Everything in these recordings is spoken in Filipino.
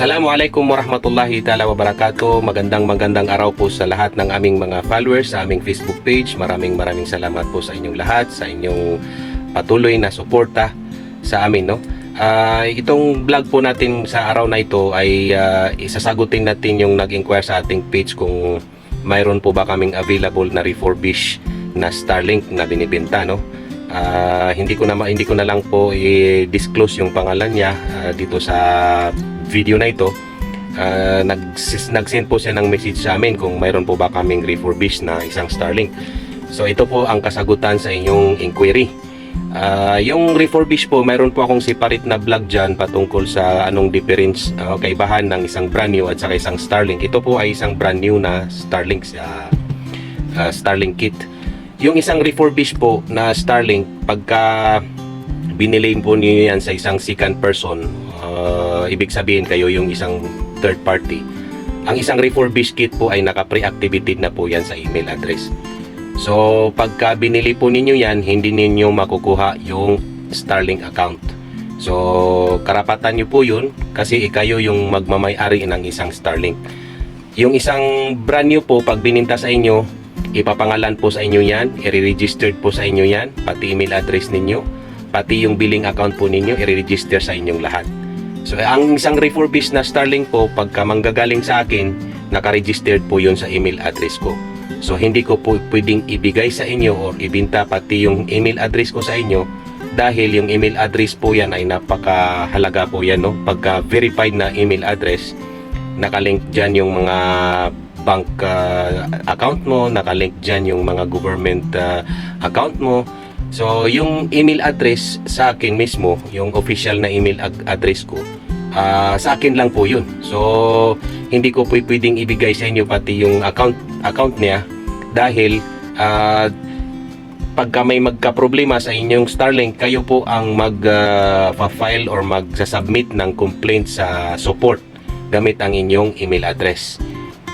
Assalamualaikum warahmatullahi taala wabarakatuh. Magandang magandang araw po sa lahat ng aming mga followers sa aming Facebook page. Maraming maraming salamat po sa inyong lahat, sa inyong patuloy na suporta sa amin, no? Ah, itong vlog po natin sa araw na ito ay ah, isasagutin natin yung nag-inquire sa ating page kung mayroon po ba kaming available na refurbish na Starlink na binibenta, no? Ah, hindi ko na hindi ko na lang po i-disclose yung pangalan niya ah, dito sa video na ito. Nag nag-send po siya ng message sa amin kung mayroon po ba kaming refurbish na isang Starlink. So ito po ang kasagutan sa inyong inquiry. Ah, yung refurbish po, mayroon po akong separate na vlog dyan patungkol sa anong difference, ah, kaibahan ng isang brand new at saka isang Starlink. Ito po ay isang brand new na Starlink sa ah, Starlink kit. Yung isang refurbish po na Starlink, pagka binili po niyo yan sa isang second person, ah, ibig sabihin kayo yung isang third party. Ang isang refurbish kit po ay naka-pre-activated na po yan sa email address. So, pagka binili po ninyo yan, hindi ninyo makukuha yung Starlink account. So, karapatan nyo po yun kasi ikayo yung magmamay-ari ng isang Starlink. Yung isang brand new po, pag bininta sa inyo, ipapangalan po sa inyo yan, i-registered po sa inyo yan, pati email address ninyo, pati yung billing account po ninyo, i-register sa inyong lahat. So, ang isang refurbished na Starlink po, pagka manggagaling sa akin, naka-registered po yun sa email address ko. So hindi ko po pwedeng ibigay sa inyo or ibinta pati yung email address ko sa inyo dahil yung email address po yan ay napakahalaga po yan no. Pagka verified na email address, nakalink dyan yung mga bank uh, account mo, nakalink dyan yung mga government uh, account mo. So yung email address sa akin mismo, yung official na email address ko, ah, sa akin lang po yun. So hindi ko po pwedeng ibigay sa inyo pati yung account account niya dahil ah, pagka may magka-problema sa inyong Starlink, kayo po ang mag-file or mag-submit ng complaint sa support gamit ang inyong email address.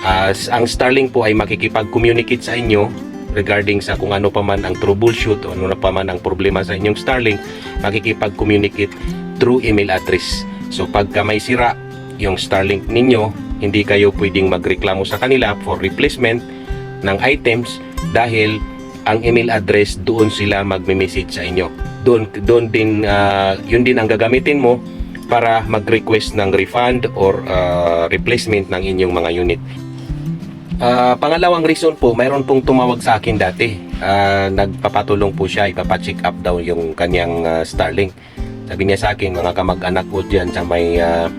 As ang Starlink po ay makikipag-communicate sa inyo regarding sa kung ano pa man ang troubleshoot o ano pa man ang problema sa inyong Starlink, makikipag-communicate through email address. So pagka may sira yung Starlink ninyo, hindi kayo pwedeng magreklamo sa kanila for replacement ng items dahil ang email address doon sila magme-message sa inyo. Doon doon din ah, yun din ang gagamitin mo para mag-request ng refund or ah, replacement ng inyong mga unit. Ah, pangalawang reason po, mayroon pong tumawag sa akin dati. Ah, nagpapatulong po siya, ipapacheck up daw yung kanyang ah, Starlink. Sabi niya sa akin, mga kamag-anak ko dyan sa may uh,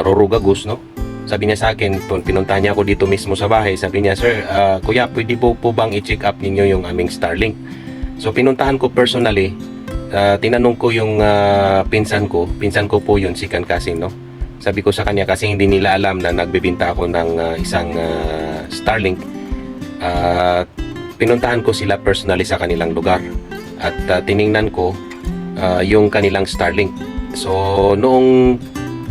Rorugagus, no? Sabi niya sa akin, pinuntahan niya ako dito mismo sa bahay. Sabi niya, Sir, ah, kuya, pwede po, po bang i-check up ninyo yung aming Starlink? So, pinuntahan ko personally. Ah, tinanong ko yung ah, pinsan ko. Pinsan ko po yun, si Kan Kasin, no? Sabi ko sa kanya kasi hindi nila alam na nagbebenta ako ng ah, isang ah, Starlink. Ah, pinuntahan ko sila personally sa kanilang lugar. At ah, tiningnan ko ah, yung kanilang Starlink. So, noong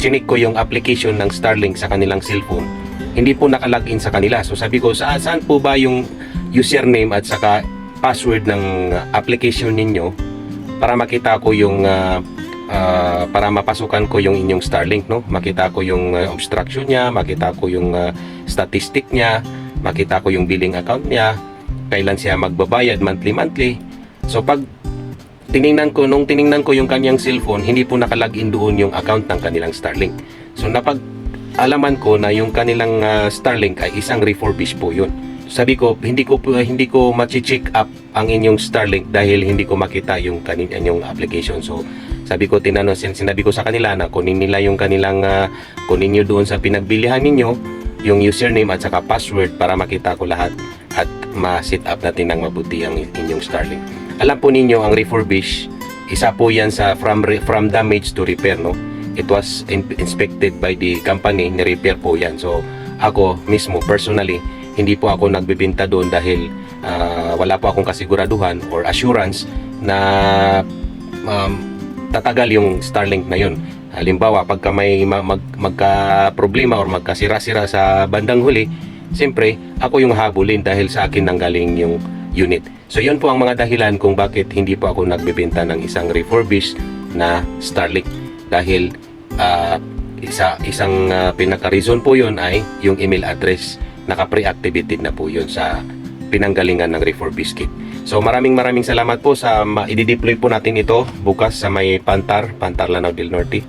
chinik ko yung application ng Starlink sa kanilang cellphone, hindi po nakalagin sa kanila. So, sabi ko, sa, saan po ba yung username at saka password ng application ninyo para makita ko yung ah, ah, para mapasukan ko yung inyong Starlink no? Makita ko yung ah, obstruction niya makita ko yung ah, statistic niya makita ko yung billing account niya kailan siya magbabayad monthly monthly. So pag tiningnan ko nung tiningnan ko yung kanyang cellphone hindi po nakalagin doon yung account ng kanilang Starlink. So napag alaman ko na yung kanilang ah, Starlink ay isang refurbish po yun. Sabi ko hindi ko po- hindi ko ma-check up ang inyong Starlink dahil hindi ko makita yung kanin inyong application. So sabi ko tinanong sin- sinabi ko sa kanila na kunin nila yung kanilang ah, kunin niyo doon sa pinagbilihan ninyo yung username at saka password para makita ko lahat at ma-set up natin ng mabuti ang inyong Starlink. Alam po ninyo ang refurbish, isa po yan sa from from damage to repair no. It was in- inspected by the company, ni-repair po yan. So ako mismo personally hindi po ako nagbebenta doon dahil ah, wala po akong kasiguraduhan or assurance na um, tatagal yung Starlink na yun. Halimbawa, pagka may ma- mag, magka-problema or magkasira-sira sa bandang huli, siyempre, ako yung habulin dahil sa akin nanggaling yung unit. So, yun po ang mga dahilan kung bakit hindi po ako nagbebenta ng isang refurbished na Starlink. Dahil, ah, isa isang uh, pinaka-reason po 'yon ay yung email address naka-pre-activated na po 'yon sa pinanggalingan ng Refor Biscuit. So maraming maraming salamat po sa ma- i-deploy po natin ito bukas sa may Pantar, Pantar Lanao del Norte.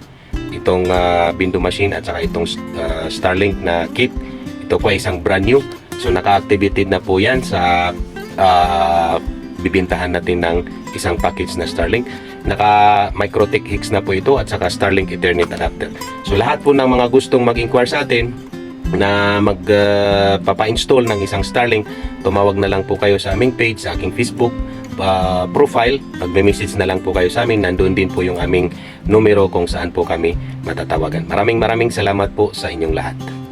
Itong uh, Bindu machine at saka itong uh, Starlink na kit. Ito po ay isang brand new. So naka-activated na po 'yan sa uh, bibintahan natin ng isang package na Starlink. Naka Microtech Hicks na po ito at saka Starlink Ethernet adapter. So lahat po ng mga gustong mag-inquire sa atin na magpapa-install ng isang Starlink, tumawag na lang po kayo sa aming page, sa aking Facebook uh, profile. Magme-message na lang po kayo sa amin. Nandun din po yung aming numero kung saan po kami matatawagan. Maraming maraming salamat po sa inyong lahat.